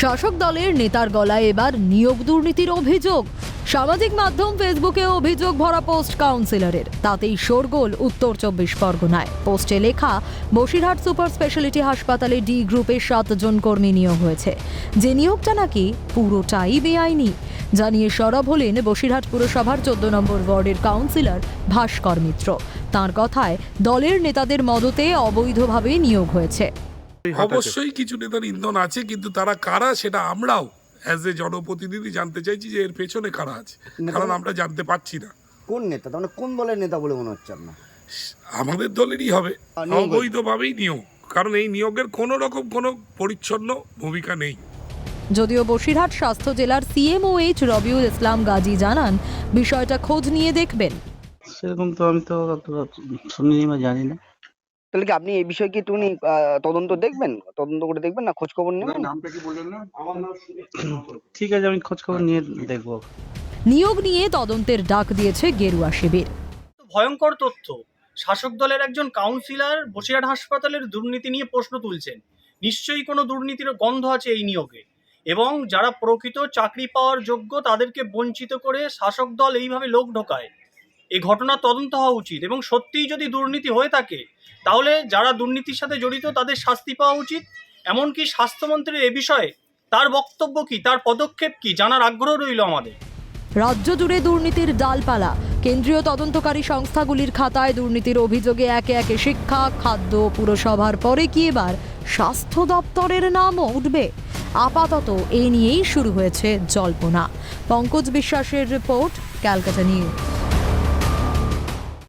শাসক দলের নেতার গলায় এবার নিয়োগ দুর্নীতির অভিযোগ। সামাজিক মাধ্যম ফেসবুকে অভিযোগ ভরা পোস্ট কাউন্সিলরের। তাতেই শোরগোল উত্তর চব্বিশ পরগনায়। পোস্টে লেখা, বসিরহাট সুপার স্পেশালিটি হাসপাতালে ডি গ্রুপের সাতজন কর্মী নিয়োগ হয়েছে। যে নিয়োগটা নাকি পুরোটাই বেআইনি। জানিয়ে সরব হলেন বসিরহাট পুরসভার চোদ্দ নম্বর ওয়ার্ডের কাউন্সিলর ভাস্কর মিত্র। তাঁর কথায়, দলের নেতাদের মদতে অবৈধভাবে নিয়োগ হয়েছে। অবশ্যই কিছু নেতার ইন্ধন আছে কিন্তু তারা কারা সেটা আমরাও অ্যাজ এ জনপ্রতিনিধি জানতে চাইছি যে এর পেছনে কারা আছে। কারণ আমরা জানতে পারছি না। কোন নেতা? তার মানে কোন দলের নেতা বলে মনে হচ্ছে আপনার? আমাদের দলেরই হবে। অবৈধভাবেই নিয়োগ। কারণ এই নিয়োগের কোনো রকম কোনো পরিচ্ছন্ন ভূমিকা নেই। যদিও বসিরহাট স্বাস্থ্য জেলার সিএমওএইচ রবিউল ইসলাম গাজী জানান বিষয়টা খোঁজ নিয়ে দেখবেন। সেরকম তো আমি তো শুনিনি বা জানি না। তাহলে কি আপনি এই বিষয়ে কি তুমি তদন্ত দেখবেন? তদন্ত করে দেখবেন না? খোঁজ খবর নেবেন? ঠিক আছে আমি খোঁজ খবর নিয়ে দেখব। নিয়োগ নিয়ে তদন্তের ডাক দিয়েছে গেরুয়া শিবির। ভয়ঙ্কর তথ্য। শাসক দলের একজন কাউন্সিলর বসিরহাট হাসপাতালের দুর্নীতি নিয়ে প্রশ্ন তুলছেন। নিশ্চয়ই কোনো দুর্নীতির গন্ধ আছে এই নিয়োগে। এবং যারা প্রকৃত চাকরি পাওয়ার যোগ্য তাদেরকে বঞ্চিত করে শাসক দল এইভাবে লোক ঢোকায়। এই ঘটনা তদন্ত হওয়া উচিত এবং সত্যিই যদি দুর্নীতি হয়ে থাকে, তাহলে যারা দুর্নীতির সাথে জড়িত তাদের শাস্তি পাওয়া উচিত। এমনকি স্বাস্থ্যমন্ত্রীর এ বিষয়ে তার বক্তব্য কি, তার পদক্ষেপ কি জানার আগ্রহ রইল আমাদের। রাজ্য জুড়ে দুর্নীতির ডালপালা কেন্দ্রীয় তদন্তকারী সংস্থাগুলির খাতায় দুর্নীতির অভিযোগে একে একে শিক্ষা, খাদ্য, পুরসভার পরে কি এবার স্বাস্থ্য দপ্তরের নামও উঠবে। আপাতত এ নিয়েই শুরু হয়েছে জল্পনা। পঙ্কজ বিশ্বাসের রিপোর্ট, ক্যালকাটা নিউজ।